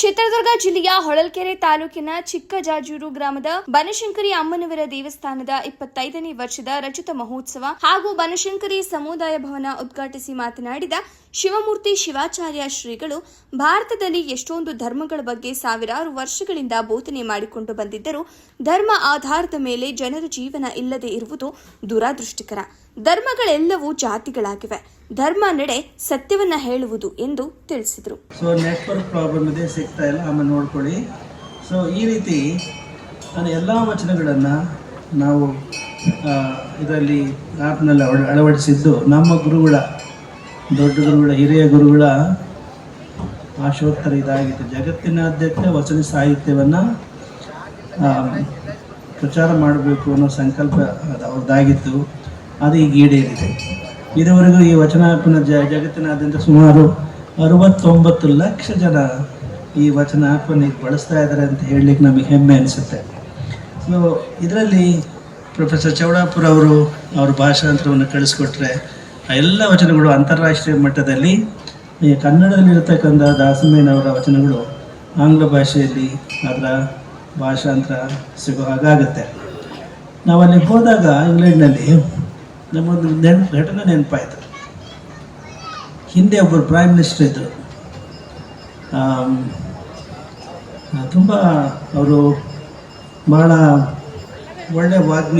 ಚಿತ್ರದುರ್ಗ ಜಿಲ್ಲೆಯ ಹೊಳಲ್ಕೆರೆ ತಾಲೂಕಿನ ಚಿಕ್ಕಜಾಜೂರು ಗ್ರಾಮದ ಬನಶಂಕರಿ ಅಮ್ಮನವರ ದೇವಸ್ಥಾನದ ಇಪ್ಪತ್ತೈದನೇ ವರ್ಷದ ರಚಿತ ಮಹೋತ್ಸವ ಹಾಗೂ ಬನಶಂಕರಿ ಸಮುದಾಯ ಭವನ ಉದ್ಘಾಟಿಸಿ ಮಾತನಾಡಿದ ಶಿವಮೂರ್ತಿ ಶಿವಾಚಾರ್ಯ ಶ್ರೀಗಳು, ಭಾರತದಲ್ಲಿ ಎಷ್ಟೊಂದು ಧರ್ಮಗಳ ಬಗ್ಗೆ ಸಾವಿರಾರು ವರ್ಷಗಳಿಂದ ಬೋಧನೆ ಮಾಡಿಕೊಂಡು ಬಂದಿದ್ದರೂ ಧರ್ಮ ಆಧಾರದ ಮೇಲೆ ಜನರ ಜೀವನ ಇಲ್ಲದೆ ಇರುವುದು ದುರಾದೃಷ್ಟಕರ. ಧರ್ಮಗಳೆಲ್ಲವೂ ಜಾತಿಗಳಾಗಿವೆ. ಧರ್ಮ ನಡೆ ಸತ್ಯವನ್ನ ಹೇಳುವುದು ಎಂದು ತಿಳಿಸಿದರು. ಸೊ ನೆಟ್ವರ್ಕ್ ಪ್ರಾಬ್ಲಮ್ ಇದೆ, ಸಿಗ್ತಾ ಇಲ್ಲ, ಆಮೇಲೆ ನೋಡ್ಕೊಳ್ಳಿ. ಸೊ ಈ ರೀತಿ ನಾನು ಎಲ್ಲ ವಚನಗಳನ್ನು ನಾವು ಇದರಲ್ಲಿ ಆ್ಯಪ್ನಲ್ಲಿ ಅಳವಡಿಸಿದ್ದು ನಮ್ಮ ಗುರುಗಳ, ದೊಡ್ಡ ಗುರುಗಳ, ಹಿರಿಯ ಗುರುಗಳ ಆಶೋತ್ತರ ಇದಾಗಿತ್ತು. ಜಗತ್ತಿನಾದ್ಯಂತ ವಚನ ಸಾಹಿತ್ಯವನ್ನು ಪ್ರಚಾರ ಮಾಡಬೇಕು ಅನ್ನೋ ಸಂಕಲ್ಪ ಅವ್ರದ್ದಾಗಿತ್ತು ಅದು ಈಗ ಈಡೇರಿದೆ. ಇದುವರೆಗೂ ಈ ವಚನ ಜ ಜಗತ್ತಿನಾದ್ಯಂತ ಸುಮಾರು ಅರವತ್ತೊಂಬತ್ತು ಲಕ್ಷ ಜನ ಈ ವಚನ ಈಗ ಬಳಸ್ತಾ ಇದ್ದಾರೆ ಅಂತ ಹೇಳಲಿಕ್ಕೆ ನಮಗೆ ಹೆಮ್ಮೆ ಅನಿಸುತ್ತೆ. ಸೊ ಇದರಲ್ಲಿ ಪ್ರೊಫೆಸರ್ ಚೌಡಾಪುರ ಅವರು ಅವ್ರ ಭಾಷಾಂತರವನ್ನು ಕಳಿಸ್ಕೊಟ್ರೆ ಆ ಎಲ್ಲ ವಚನಗಳು ಅಂತಾರಾಷ್ಟ್ರೀಯ ಮಟ್ಟದಲ್ಲಿ, ಈ ಕನ್ನಡದಲ್ಲಿರ್ತಕ್ಕಂಥ ದಾಸಮೇನವರ ವಚನಗಳು ಆಂಗ್ಲ ಭಾಷೆಯಲ್ಲಿ ಅದರ ಭಾಷಾಂತರ ಸಿಗೋ ಹಾಗಾಗುತ್ತೆ. ನಾವಲ್ಲಿ ಹೋದಾಗ ಇಂಗ್ಲೆಂಡ್ನಲ್ಲಿ ನಮ್ಮೊಂದು ನೆನ್ ಘಟನೆ ನೆನಪಾಯಿತು. ಹಿಂದೆ ಒಬ್ಬರು ಪ್ರೈಮ್ ಮಿನಿಸ್ಟರ್ ಇದ್ದರು ತುಂಬ ಅವರು ಭಾಳ ಒಳ್ಳೆ ವಾಗ್ಮಿ